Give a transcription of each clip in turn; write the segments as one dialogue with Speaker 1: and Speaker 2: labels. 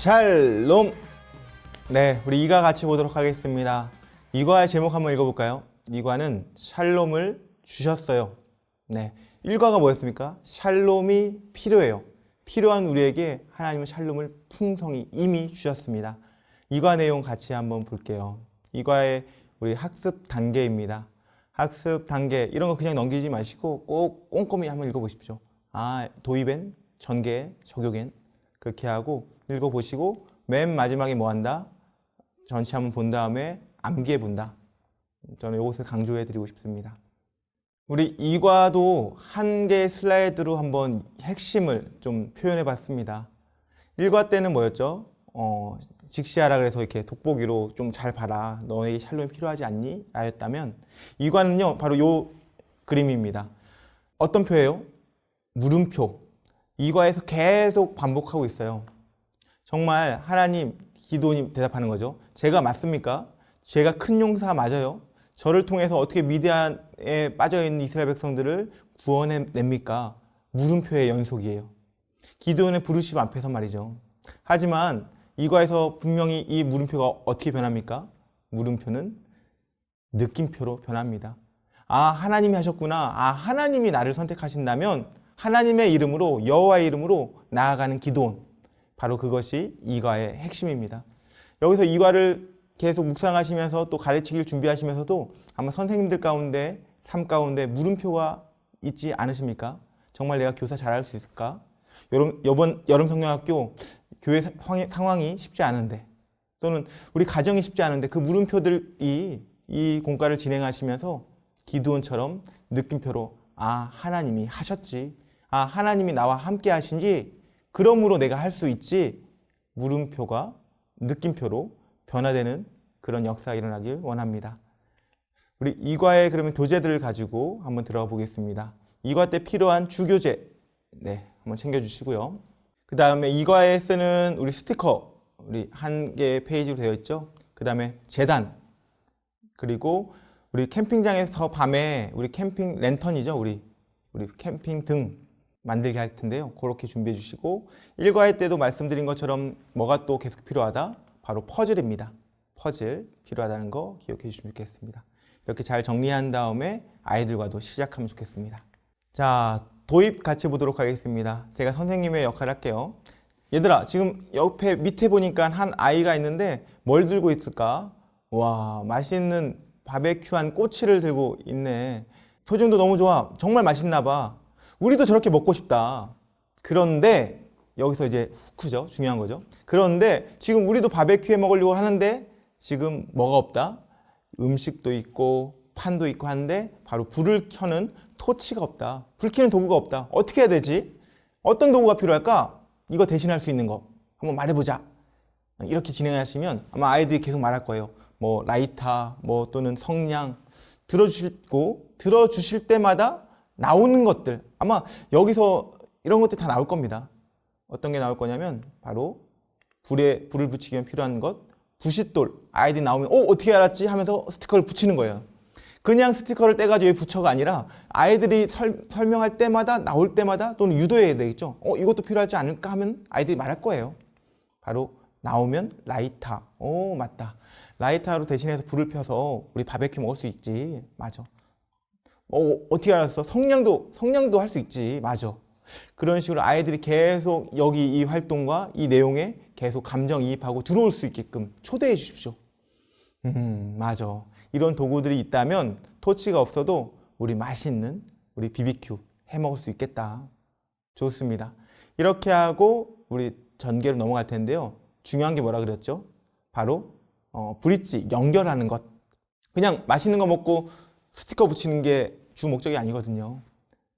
Speaker 1: 샬롬. 네, 우리 이가 같이 보도록 하겠습니다. 이과의 제목 한번 읽어볼까요? 이과는 샬롬을 주셨어요. 네, 일과가 뭐였습니까? 샬롬이 필요해요. 필요한 우리에게 하나님은 샬롬을 풍성히 이미 주셨습니다. 이과 내용 같이 한번 볼게요. 이과의 우리 학습 단계입니다. 학습 단계 이런 거 그냥 넘기지 마시고 꼭 꼼꼼히 한번 읽어보십시오. 아 도입엔, 전개, 적용엔 그렇게 하고 읽어보시고 맨 마지막에 뭐 한다? 전체 한번 본 다음에 암기해 본다. 저는 이것을 강조해 드리고 싶습니다. 우리 이과도 한 개의 슬라이드로 한번 핵심을 좀 표현해 봤습니다. 1과 때는 뭐였죠? 어, 직시하라 그래서 이렇게 돋보기로 좀 잘 봐라. 너에게 샬롬이 필요하지 않니? 라였다면 2과는요, 바로 요 그림입니다. 어떤 표예요? 물음표. 2과에서 계속 반복하고 있어요. 정말 하나님, 기도님 대답하는 거죠. 제가 맞습니까? 제가 큰 용사 맞아요? 저를 통해서 어떻게 미디안에 빠져 있는 이스라엘 백성들을 구원해 냅니까? 물음표의 연속이에요. 기도원의 부르심 앞에서 말이죠. 하지만 이과에서 분명히 이 물음표가 어떻게 변합니까? 물음표는 느낌표로 변합니다. 아, 하나님이 하셨구나. 아, 하나님이 나를 선택하신다면 하나님의 이름으로 여호와의 이름으로 나아가는 기도원. 바로 그것이 이과의 핵심입니다. 여기서 이과를 계속 묵상하시면서 또 가르치기를 준비하시면서도 아마 선생님들 가운데 삶 가운데 물음표가 있지 않으십니까? 정말 내가 교사 잘할 수 있을까? 여름, 이번 여름 성령학교 교회 상황이 쉽지 않은데 또는 우리 가정이 쉽지 않은데 그 물음표들이 이 공과를 진행하시면서 기도원처럼 느낌표로 아 하나님이 하셨지 아 하나님이 나와 함께 하신지 그러므로 내가 할 수 있지 물음표가 느낌표로 변화되는 그런 역사가 일어나길 원합니다. 우리 이과의 그러면 교재들을 가지고 한번 들어가 보겠습니다. 이과 때 필요한 주교재 네 한번 챙겨주시고요. 그 다음에 이과에 쓰는 우리 스티커 우리 한 개의 페이지로 되어 있죠. 그 다음에 재단 그리고 우리 캠핑장에서 밤에 우리 캠핑 랜턴이죠. 우리 우리 캠핑 등 만들게 할 텐데요. 그렇게 준비해 주시고 일과의 때도 말씀드린 것처럼 뭐가 또 계속 필요하다? 바로 퍼즐입니다. 퍼즐 필요하다는 거 기억해 주시면 좋겠습니다. 이렇게 잘 정리한 다음에 아이들과도 시작하면 좋겠습니다. 자, 도입 같이 보도록 하겠습니다. 제가 선생님의 역할을 할게요. 얘들아, 지금 옆에 밑에 보니까 한 아이가 있는데 뭘 들고 있을까? 와, 맛있는 바베큐한 꼬치를 들고 있네. 표정도 너무 좋아. 정말 맛있나 봐. 우리도 저렇게 먹고 싶다. 그런데 여기서 이제 후크죠. 중요한 거죠. 그런데 지금 우리도 바베큐 해 먹으려고 하는데 지금 뭐가 없다? 음식도 있고 판도 있고 한데 바로 불을 켜는 토치가 없다. 불 켜는 도구가 없다. 어떻게 해야 되지? 어떤 도구가 필요할까? 이거 대신할 수 있는 거 한번 말해보자. 이렇게 진행하시면 아마 아이들이 계속 말할 거예요. 뭐 라이터, 뭐 또는 성냥 들어주시고 들어주실 때마다 나오는 것들 아마 여기서 이런 것들 다 나올 겁니다. 어떤 게 나올 거냐면 바로 불에 불을 붙이기 위해 필요한 것 부싯돌 아이들이 나오면 어 어떻게 알았지 하면서 스티커를 붙이는 거예요. 그냥 스티커를 떼가지고 붙여가 아니라 아이들이 설, 설명할 때마다 나올 때마다 또는 유도해야 되겠죠. 어 이것도 필요하지 않을까 하면 아이들이 말할 거예요. 바로 나오면 라이터. 오 맞다. 라이터로 대신해서 불을 펴서 우리 바베큐 먹을 수 있지. 맞아. 어 어떻게 알았어? 성냥도 성냥도 할 수 있지. 맞아. 그런 식으로 아이들이 계속 여기 이 활동과 이 내용에 계속 감정이입하고 들어올 수 있게끔 초대해 주십시오. 음, 맞아. 이런 도구들이 있다면 토치가 없어도 우리 맛있는 우리 비비큐 해 먹을 수 있겠다. 좋습니다. 이렇게 하고 우리 전개로 넘어갈 텐데요. 중요한 게 뭐라 그랬죠? 바로 어, 브릿지 연결하는 것. 그냥 맛있는 거 먹고 스티커 붙이는 게 주 목적이 아니거든요.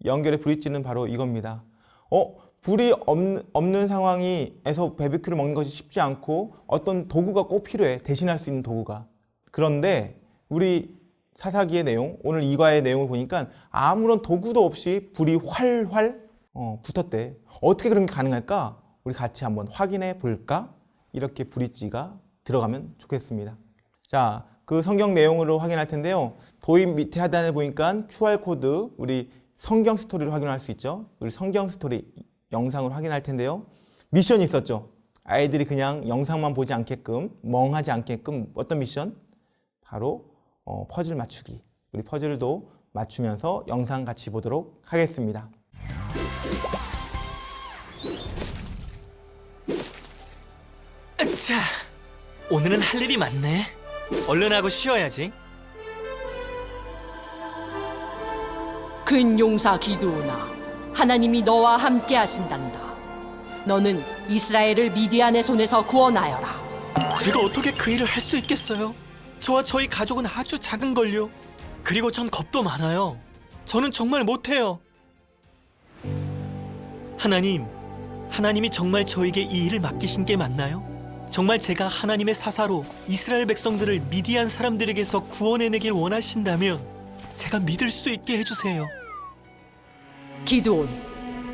Speaker 1: 연결의 브릿지는 바로 이겁니다. 어, 불이 없는, 없는 상황에서 바비큐를 먹는 것이 쉽지 않고 어떤 도구가 꼭 필요해. 대신할 수 있는 도구가. 그런데 우리 사사기의 내용, 오늘 이과의 내용을 보니까 아무런 도구도 없이 불이 활활 어, 붙었대. 어떻게 그런 게 가능할까? 우리 같이 한번 확인해 볼까? 이렇게 브릿지가 들어가면 좋겠습니다. 자, 그 성경 내용으로 확인할 텐데요. 도입 밑에 하단에 보니까 QR코드, 우리 성경 스토리를 확인할 수 있죠. 우리 성경 스토리 영상을 확인할 텐데요. 미션이 있었죠. 아이들이 그냥 영상만 보지 않게끔 멍하지 않게끔 어떤 미션? 바로 어, 퍼즐 맞추기. 우리 퍼즐도 맞추면서 영상 같이 보도록 하겠습니다.
Speaker 2: 자, 오늘은 할 일이 많네. 얼른 하고 쉬어야지.
Speaker 3: 근용사 기드오나 하나님이 너와 함께 하신단다. 너는 이스라엘을 미디안의 손에서 구원하여라.
Speaker 2: 제가 어떻게 그 일을 할 수 있겠어요? 저와 저희 가족은 아주 작은 걸요. 그리고 전 겁도 많아요. 저는 정말 못해요. 하나님, 하나님이 정말 저에게 이 일을 맡기신 게 맞나요? 정말 제가 하나님의 사사로 이스라엘 백성들을 미디안 사람들에게서 구원해내길 원하신다면 제가 믿을 수 있게 해주세요.
Speaker 3: 기드온,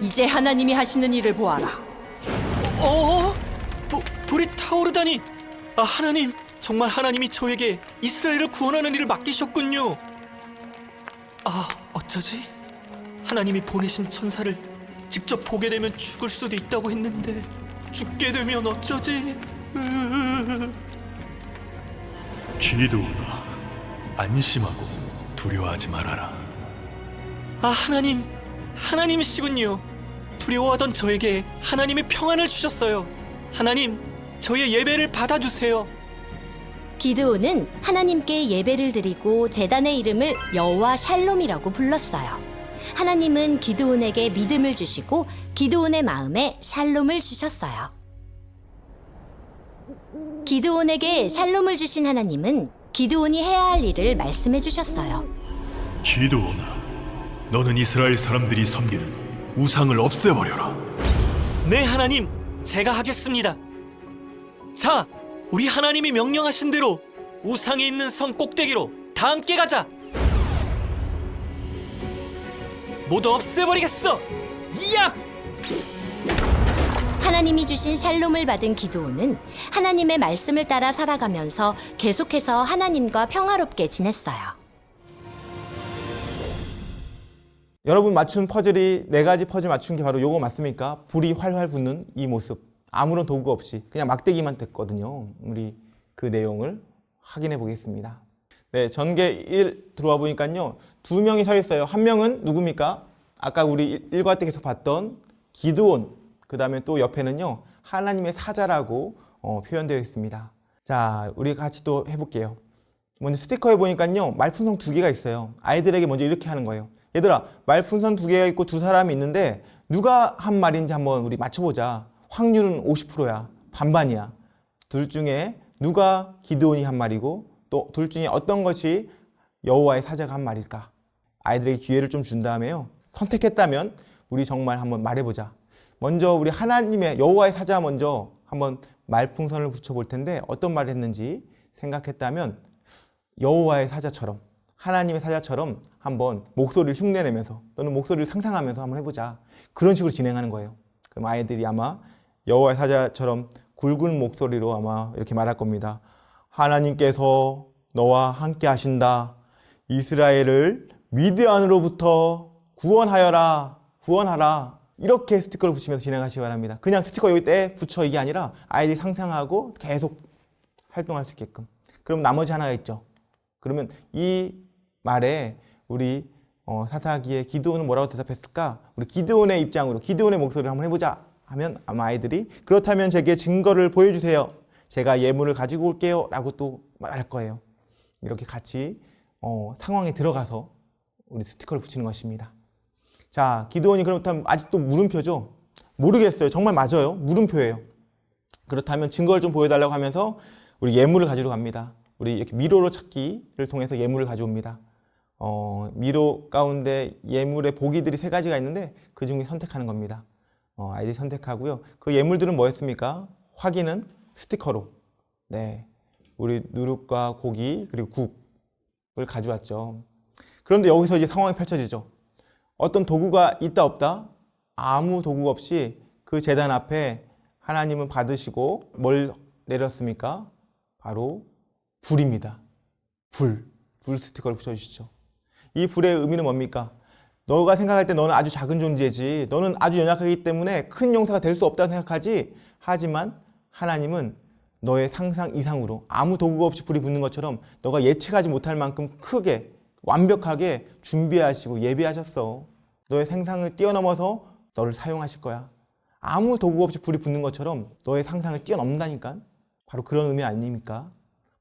Speaker 3: 이제 하나님이 하시는 일을 보아라.
Speaker 2: 어? 불, 불이 타오르다니! 아, 하나님! 정말 하나님이 저에게 이스라엘을 구원하는 일을 맡기셨군요! 아, 어쩌지? 하나님이 보내신 천사를 직접 보게 되면 죽을 수도 있다고 했는데 죽게 되면 어쩌지?
Speaker 4: 기도나 안심하고 두려워하지 말아라.
Speaker 2: 아, 하나님! 하나님이시군요! 두려워하던 저에게 하나님의 평안을 주셨어요! 하나님, 저의 예배를 받아주세요!
Speaker 5: 기드온은 하나님께 예배를 드리고 제단의 이름을 여호와 샬롬이라고 불렀어요. 하나님은 기드온에게 믿음을 주시고 기드온의 마음에 샬롬을 주셨어요. 기드온에게 샬롬을 주신 하나님은 기드온이 해야 할 일을 말씀해 주셨어요.
Speaker 4: 기도나 너는 이스라엘 사람들이 섬기는 우상을 없애버려라.
Speaker 2: 네, 하나님, 제가 하겠습니다. 자, 우리 하나님이 명령하신 대로 우상에 있는 성 꼭대기로 다 함께 가자. 모두 없애버리겠어. 이야!
Speaker 5: 하나님이 주신 샬롬을 받은 기드온은 하나님의 말씀을 따라 살아가면서 계속해서 하나님과 평화롭게 지냈어요.
Speaker 1: 여러분 맞춘 퍼즐이 네 가지 퍼즐 맞춘 게 바로 요거 맞습니까? 불이 활활 붙는 이 모습. 아무런 도구 없이 그냥 막대기만 됐거든요. 우리 그 내용을 확인해 보겠습니다. 네, 전개 1 들어와 보니까요. 두 명이 서 있어요. 한 명은 누굽니까? 아까 우리 1과 때 계속 봤던 기드온. 그 다음에 또 옆에는요. 하나님의 사자라고 어, 표현되어 있습니다. 자, 우리 같이 또 해볼게요. 먼저 스티커에 보니까요. 말풍선 두 개가 있어요. 아이들에게 먼저 이렇게 하는 거예요. 얘들아, 말풍선 두 개가 있고 두 사람이 있는데 누가 한 말인지 한번 우리 맞춰보자. 확률은 50%야. 반반이야. 둘 중에 누가 기드온이 한 말이고 또 둘 중에 어떤 것이 여호와의 사자가 한 말일까? 아이들에게 기회를 좀 준 다음에요. 선택했다면 우리 정말 한번 말해보자. 먼저 우리 하나님의 여호와의 사자 먼저 한번 말풍선을 붙여볼 텐데 어떤 말을 했는지 생각했다면 여호와의 사자처럼 하나님의 사자처럼 한번 목소리를 흉내내면서 또는 목소리를 상상하면서 한번 해보자. 그런 식으로 진행하는 거예요. 그럼 아이들이 아마 여호와의 사자처럼 굵은 목소리로 아마 이렇게 말할 겁니다. 하나님께서 너와 함께 하신다. 이스라엘을 미드안으로부터 구원하여라. 구원하라. 이렇게 스티커를 붙이면서 진행하시기 바랍니다. 그냥 스티커 여기 때 붙여 이게 아니라 아이들이 상상하고 계속 활동할 수 있게끔. 그럼 나머지 하나가 있죠. 그러면 이 말에 우리 어, 사사기의 기드온은 뭐라고 대답했을까? 우리 기드온의 입장으로 기드온의 목소리를 한번 해보자 하면 아마 아이들이 그렇다면 제게 증거를 보여주세요. 제가 예물을 가지고 올게요. 라고 또 말할 거예요. 이렇게 같이 어, 상황에 들어가서 우리 스티커를 붙이는 것입니다. 자, 기드온이 그렇다면 아직도 물음표죠? 모르겠어요. 정말 맞아요. 물음표예요. 그렇다면 증거를 좀 보여달라고 하면서 우리 예물을 가지러 갑니다. 우리 이렇게 미로로 찾기를 통해서 예물을 가져옵니다. 어, 미로 가운데 예물의 보기들이 세 가지가 있는데 그 중에 선택하는 겁니다. 어, 아이들이 선택하고요. 그 예물들은 뭐였습니까? 확인은 스티커로. 네. 우리 누룩과 고기 그리고 국을 가져왔죠. 그런데 여기서 이제 상황이 펼쳐지죠. 어떤 도구가 있다 없다? 아무 도구 없이 그 재단 앞에 하나님은 받으시고 뭘 내렸습니까? 바로 불입니다. 불. 불 스티커를 붙여주시죠. 이 불의 의미는 뭡니까? 너가 생각할 때 너는 아주 작은 존재지. 너는 아주 연약하기 때문에 큰 용사가 될 수 없다고 생각하지. 하지만 하나님은 너의 상상 이상으로 아무 도구가 없이 불이 붙는 것처럼 너가 예측하지 못할 만큼 크게 완벽하게 준비하시고 예비하셨어. 너의 생상을 뛰어넘어서 너를 사용하실 거야. 아무 도구 없이 불이 붙는 것처럼 너의 상상을 뛰어넘는다니까. 바로 그런 의미 아닙니까?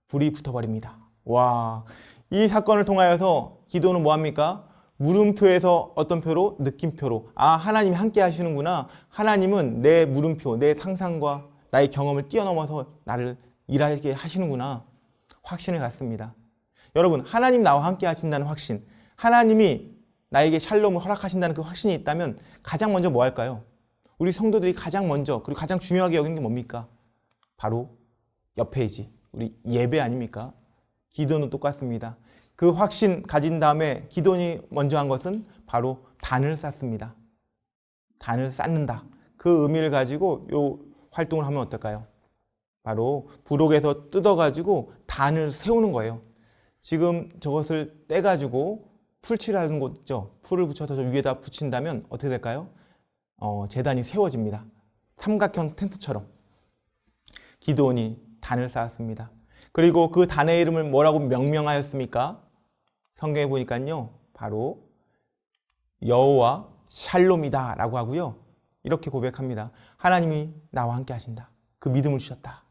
Speaker 1: 불이 붙어버립니다. 와, 이 사건을 통하여서 기도는 뭐합니까? 물음표에서 어떤 표로? 느낌표로. 아, 하나님이 함께 하시는구나. 하나님은 내 물음표, 내 상상과 나의 경험을 뛰어넘어서 나를 일하게 하시는구나. 확신을 갖습니다. 여러분, 하나님 나와 함께 하신다는 확신. 하나님이 나에게 샬롬을 허락하신다는 그 확신이 있다면 가장 먼저 뭐 할까요? 우리 성도들이 가장 먼저 그리고 가장 중요하게 여기는 게 뭡니까? 바로 옆에이지. 우리 예배 아닙니까? 기도는 똑같습니다. 그 확신 가진 다음에 기도니 먼저 한 것은 바로 단을 쌓습니다. 단을 쌓는다. 그 의미를 가지고 요 활동을 하면 어떨까요? 바로 부록에서 뜯어가지고 단을 세우는 거예요. 지금 저것을 떼가지고 풀칠하는 곳 있죠. 풀을 붙여서 저 위에다 붙인다면 어떻게 될까요? 어, 재단이 세워집니다. 삼각형 텐트처럼. 기도원이 단을 쌓았습니다. 그리고 그 단의 이름을 뭐라고 명명하였습니까? 성경에 보니까요. 바로 여호와 샬롬이다 라고 하고요. 이렇게 고백합니다. 하나님이 나와 함께 하신다. 그 믿음을 주셨다.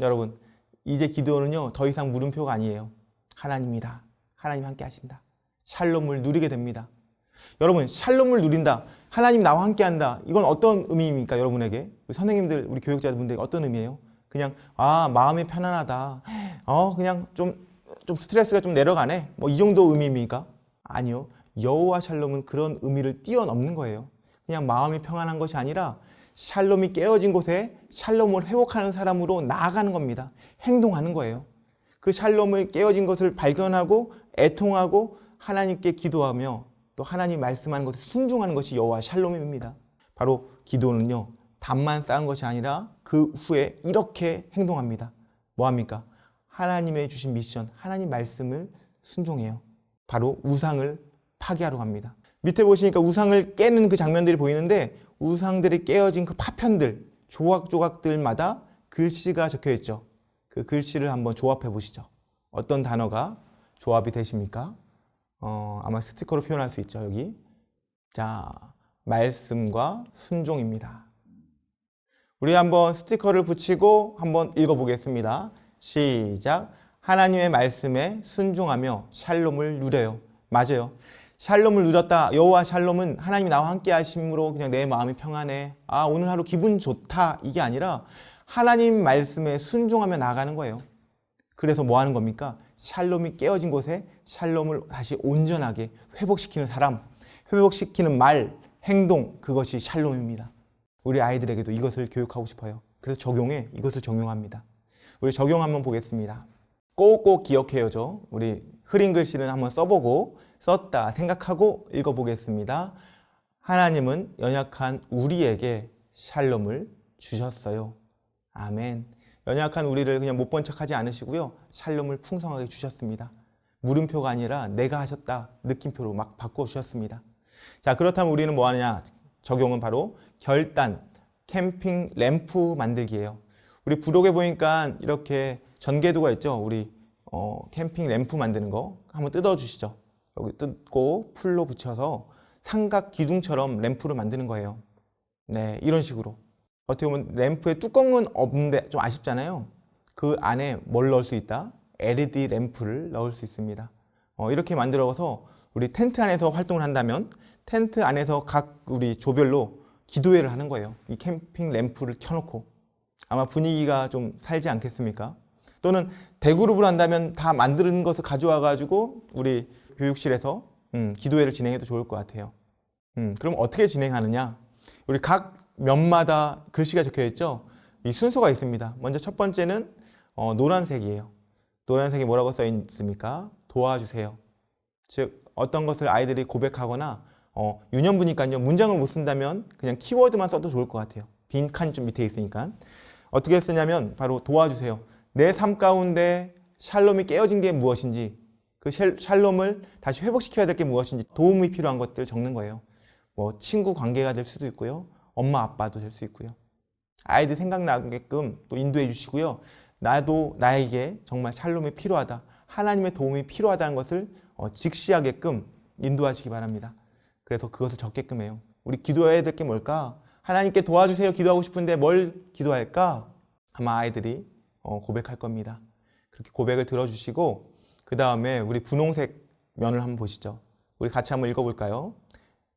Speaker 1: 여러분, 이제 기도는요. 더 이상 물음표가 아니에요. 하나님이다. 하나님 함께 하신다. 샬롬을 누리게 됩니다. 여러분, 샬롬을 누린다. 하나님 나와 함께 한다. 이건 어떤 의미입니까? 여러분에게? 우리 선생님들, 우리 교육자분들에게 어떤 의미예요? 그냥 아, 마음이 편안하다. 어, 그냥 좀 좀 스트레스가 좀 내려가네. 뭐 이 정도 의미입니까? 아니요. 여호와 샬롬은 그런 의미를 뛰어넘는 거예요. 그냥 마음이 평안한 것이 아니라 샬롬이 깨어진 곳에 샬롬을 회복하는 사람으로 나아가는 겁니다. 행동하는 거예요. 그 샬롬을 깨어진 것을 발견하고 애통하고 하나님께 기도하며 또 하나님 말씀하는 것에 순종하는 것이 여호와 샬롬입니다. 바로 기도는요. 답만 쌓은 것이 아니라 그 후에 이렇게 행동합니다. 뭐 합니까? 하나님의 주신 미션, 하나님 말씀을 순종해요. 바로 우상을 파괴하러 갑니다. 밑에 보시니까 우상을 깨는 그 장면들이 보이는데 우상들이 깨어진 그 파편들, 조각조각들마다 글씨가 적혀 있죠. 그 글씨를 한번 조합해 보시죠. 어떤 단어가 조합이 되십니까? 어, 아마 스티커로 표현할 수 있죠, 여기. 자, 말씀과 순종입니다. 우리 한번 스티커를 붙이고 한번 읽어보겠습니다. 시작. 하나님의 말씀에 순종하며 샬롬을 누려요. 맞아요. 샬롬을 누렸다. 여호와 샬롬은 하나님이 나와 함께 하심으로 그냥 내 마음이 평안해. 아, 오늘 하루 기분 좋다. 이게 아니라 하나님 말씀에 순종하며 나가는 거예요. 그래서 뭐 하는 겁니까? 샬롬이 깨어진 곳에 샬롬을 다시 온전하게 회복시키는 사람, 회복시키는 말, 행동, 그것이 샬롬입니다. 우리 아이들에게도 이것을 교육하고 싶어요. 그래서 적용해 이것을 적용합니다. 우리 적용 한번 보겠습니다. 꼭꼭 기억해요, 저. 우리 흐린 글씨는 한번 써보고 썼다 생각하고 읽어보겠습니다. 하나님은 연약한 우리에게 샬롬을 주셨어요. 아멘. 연약한 우리를 그냥 못 본 척하지 않으시고요. 샬롬을 풍성하게 주셨습니다. 물음표가 아니라 내가 하셨다 느낌표로 막 바꿔 주셨습니다. 자 그렇다면 우리는 뭐 하느냐? 적용은 바로 결단 캠핑 램프 만들기예요. 우리 부록에 보니까 이렇게 전개도가 있죠. 우리 어, 캠핑 램프 만드는 거 한번 뜯어 주시죠. 여기 뜯고 풀로 붙여서 삼각 기둥처럼 램프를 만드는 거예요. 네, 이런 식으로. 어떻게 보면 램프에 뚜껑은 없는데 좀 아쉽잖아요. 그 안에 뭘 넣을 수 있다? LED 램프를 넣을 수 있습니다. 어, 이렇게 만들어서 우리 텐트 안에서 활동을 한다면 텐트 안에서 각 우리 조별로 기도회를 하는 거예요. 이 캠핑 램프를 켜놓고 아마 분위기가 좀 살지 않겠습니까? 또는 대그룹을 한다면 다 만드는 것을 가져와 가지고 우리 교육실에서 음, 기도회를 진행해도 좋을 것 같아요. 음, 그럼 어떻게 진행하느냐? 우리 각 면마다 글씨가 적혀 있죠. 이 순서가 있습니다. 먼저 첫 번째는 어, 노란색이에요. 노란색이 뭐라고 써 있습니까? 도와주세요. 즉 어떤 것을 아이들이 고백하거나 어, 유년부니까요. 문장을 못 쓴다면 그냥 키워드만 써도 좋을 것 같아요. 빈 칸이 좀 밑에 있으니까. 어떻게 쓰냐면 바로 도와주세요. 내 삶 가운데 샬롬이 깨어진 게 무엇인지 그 샬- 샬롬을 다시 회복시켜야 될 게 무엇인지 도움이 필요한 것들을 적는 거예요. 뭐 친구 관계가 될 수도 있고요. 엄마 아빠도 될 수 있고요. 아이들 생각나게끔 또 인도해 주시고요. 나도 나에게 정말 샬롬이 필요하다. 하나님의 도움이 필요하다는 것을 어, 직시하게끔 인도하시기 바랍니다. 그래서 그것을 적게끔 해요. 우리 기도해야 될 게 뭘까? 하나님께 도와주세요. 기도하고 싶은데 뭘 기도할까? 아마 아이들이 어, 고백할 겁니다. 그렇게 고백을 들어주시고 그 다음에 우리 분홍색 면을 한번 보시죠. 우리 같이 한번 읽어볼까요?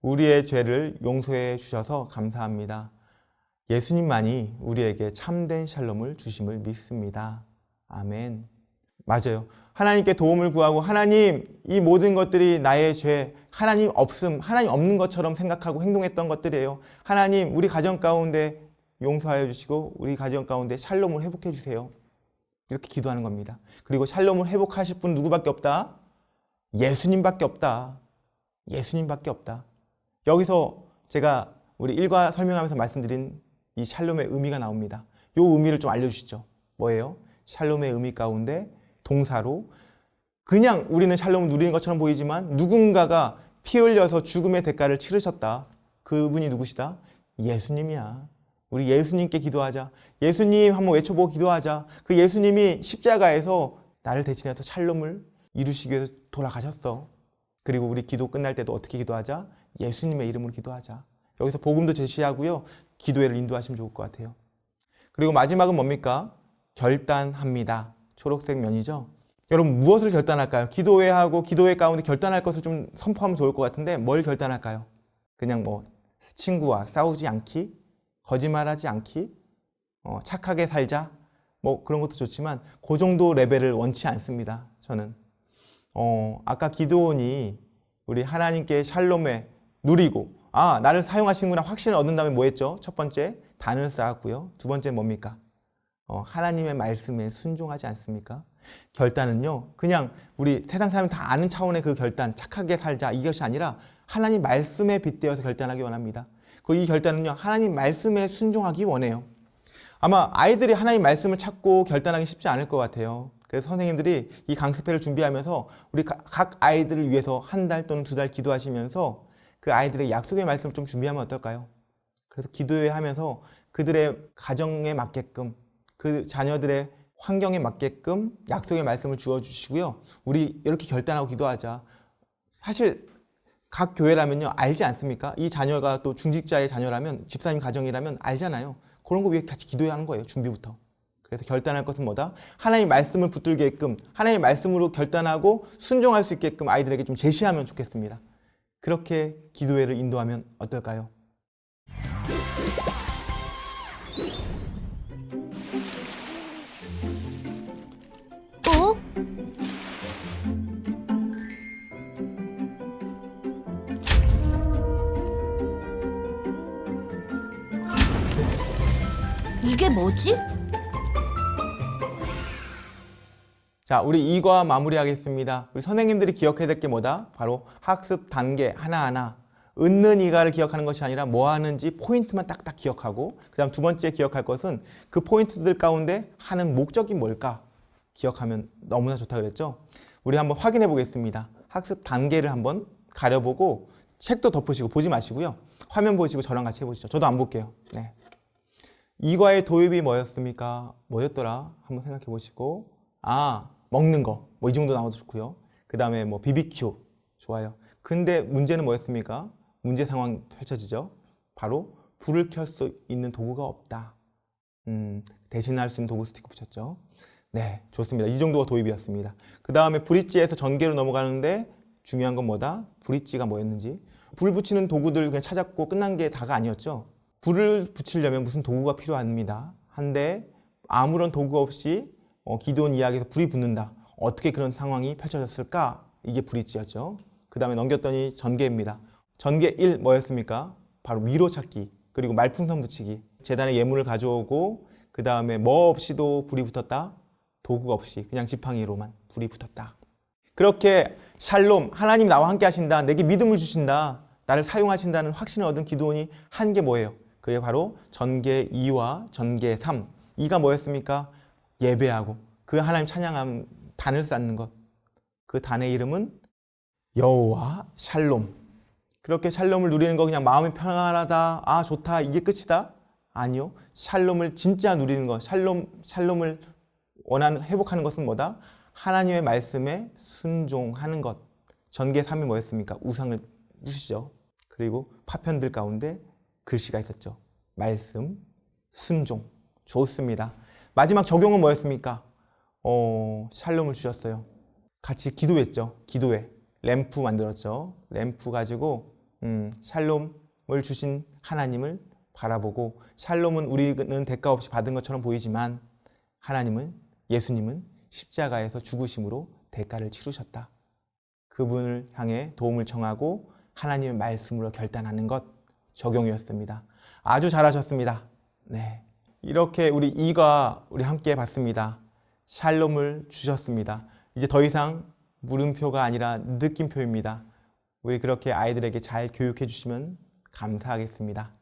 Speaker 1: 우리의 죄를 용서해 주셔서 감사합니다. 예수님만이 우리에게 참된 샬롬을 주심을 믿습니다. 아멘. 맞아요. 하나님께 도움을 구하고 하나님 이 모든 것들이 나의 죄, 하나님 없음, 하나님 없는 것처럼 생각하고 행동했던 것들이에요. 하나님 우리 가정 가운데 용서하여 주시고 우리 가정 가운데 샬롬을 회복해 주세요. 이렇게 기도하는 겁니다. 그리고 샬롬을 회복하실 분 누구밖에 없다? 예수님밖에 없다. 예수님밖에 없다. 여기서 제가 우리 일과 설명하면서 말씀드린 이 샬롬의 의미가 나옵니다. 이 의미를 좀 알려주시죠. 뭐예요? 샬롬의 의미 가운데 동사로 그냥 우리는 샬롬을 누리는 것처럼 보이지만 누군가가 피 흘려서 죽음의 대가를 치르셨다. 그분이 누구시다? 예수님이야. 우리 예수님께 기도하자. 예수님 한번 외쳐보고 기도하자. 그 예수님이 십자가에서 나를 대신해서 샬롬을 이루시기 위해서 돌아가셨어. 그리고 우리 기도 끝날 때도 어떻게 기도하자? 예수님의 이름으로 기도하자. 여기서 복음도 제시하고요. 기도회를 인도하시면 좋을 것 같아요. 그리고 마지막은 뭡니까? 결단합니다. 초록색 면이죠. 여러분 무엇을 결단할까요? 기도회하고 기도회 가운데 결단할 것을 좀 선포하면 좋을 것 같은데 뭘 결단할까요? 그냥 뭐 친구와 싸우지 않기, 거짓말하지 않기, 어, 착하게 살자, 뭐 그런 것도 좋지만 그 정도 레벨을 원치 않습니다. 저는 어, 아까 기도원이 우리 하나님께 샬롬에 누리고 아 나를 사용하시는구나 확신을 얻은 다음에 뭐 했죠? 첫 번째 단을 쌓았고요. 두 번째 뭡니까? 어, 하나님의 말씀에 순종하지 않습니까? 결단은요, 그냥 우리 세상 사람이 다 아는 차원의 그 결단, 착하게 살자 이것이 아니라 하나님 말씀에 빗대어서 결단하기 원합니다. 그 이 결단은요, 하나님 말씀에 순종하기 원해요. 아마 아이들이 하나님 말씀을 찾고 결단하기 쉽지 않을 것 같아요. 그래서 선생님들이 이 강습회를 준비하면서 우리 가- 각 아이들을 위해서 한 달 또는 두 달 기도하시면서 그 아이들의 약속의 말씀을 좀 준비하면 어떨까요? 그래서 기도회 하면서 그들의 가정에 맞게끔 그 자녀들의 환경에 맞게끔 약속의 말씀을 주어 주시고요. 우리 이렇게 결단하고 기도하자. 사실 각 교회라면요 알지 않습니까? 이 자녀가 또 중직자의 자녀라면 집사님 가정이라면 알잖아요. 그런 거 위해 같이 기도해야 하는 거예요. 준비부터. 그래서 결단할 것은 뭐다? 하나님 말씀을 붙들게끔 하나님 말씀으로 결단하고 순종할 수 있게끔 아이들에게 좀 제시하면 좋겠습니다. 그렇게 기도회를 인도하면 어떨까요?
Speaker 5: 어? 이게 뭐지?
Speaker 1: 자, 우리 이과 마무리하겠습니다. 우리 선생님들이 기억해야 될 게 뭐다? 바로 학습 단계 하나하나. 은는 이가를 기억하는 것이 아니라 뭐 하는지 포인트만 딱딱 기억하고, 그 다음 두 번째 기억할 것은 그 포인트들 가운데 하는 목적이 뭘까? 기억하면 너무나 좋다 그랬죠? 우리 한번 확인해 보겠습니다. 학습 단계를 한번 가려보고, 책도 덮으시고, 보지 마시고요. 화면 보시고 저랑 같이 해보시죠. 저도 안 볼게요. 네. 이과의 도입이 뭐였습니까? 뭐였더라? 한번 생각해 보시고, 아, 먹는 거. 뭐 이 정도 나와도 좋고요. 그 다음에 뭐 BBQ. 좋아요. 근데 문제는 뭐였습니까? 문제 상황 펼쳐지죠. 바로 불을 켤 수 있는 도구가 없다. 음, 대신할 수 있는 도구 스티커 붙였죠. 네, 좋습니다. 이 정도가 도입이었습니다. 그 다음에 브릿지에서 전개로 넘어가는데 중요한 건 뭐다? 브릿지가 뭐였는지. 불 붙이는 도구들 그냥 찾았고 끝난 게 다가 아니었죠. 불을 붙이려면 무슨 도구가 필요합니다. 한데 아무런 도구 없이 어, 기도원 이야기에서 불이 붙는다. 어떻게 그런 상황이 펼쳐졌을까? 이게 브릿지였죠. 그 다음에 넘겼더니 전개입니다. 전개 1 뭐였습니까? 바로 미로 찾기 그리고 말풍선 붙이기 재단에 예물을 가져오고 그 다음에 뭐 없이도 불이 붙었다. 도구 없이 그냥 지팡이로만 불이 붙었다. 그렇게 샬롬 하나님 나와 함께 하신다. 내게 믿음을 주신다. 나를 사용하신다는 확신을 얻은 기도원이 한 게 뭐예요? 그게 바로 전개 2와 전개 3. 2가 뭐였습니까? 예배하고 그 하나님 찬양함 단을 쌓는 것. 그 단의 이름은 여호와 샬롬. 그렇게 샬롬을 누리는 거 그냥 마음이 편안하다. 아 좋다. 이게 끝이다. 아니요. 샬롬을 진짜 누리는 것, 샬롬, 샬롬을 원하는, 회복하는 것은 뭐다? 하나님의 말씀에 순종하는 것. 전개 3이 뭐였습니까? 우상을 부시죠. 그리고 파편들 가운데 글씨가 있었죠. 말씀, 순종. 좋습니다. 마지막 적용은 뭐였습니까? 어, 샬롬을 주셨어요. 같이 기도했죠. 기도회. 램프 만들었죠. 램프 가지고 음, 샬롬을 주신 하나님을 바라보고 샬롬은 우리는 대가 없이 받은 것처럼 보이지만 하나님은 예수님은 십자가에서 죽으심으로 대가를 치르셨다. 그분을 향해 도움을 청하고 하나님의 말씀으로 결단하는 것 적용이었습니다. 아주 잘하셨습니다. 네. 이렇게 우리 이가 우리 함께 봤습니다. 샬롬을 주셨습니다. 이제 더 이상 물음표가 아니라 느낌표입니다. 우리 그렇게 아이들에게 잘 교육해 주시면 감사하겠습니다.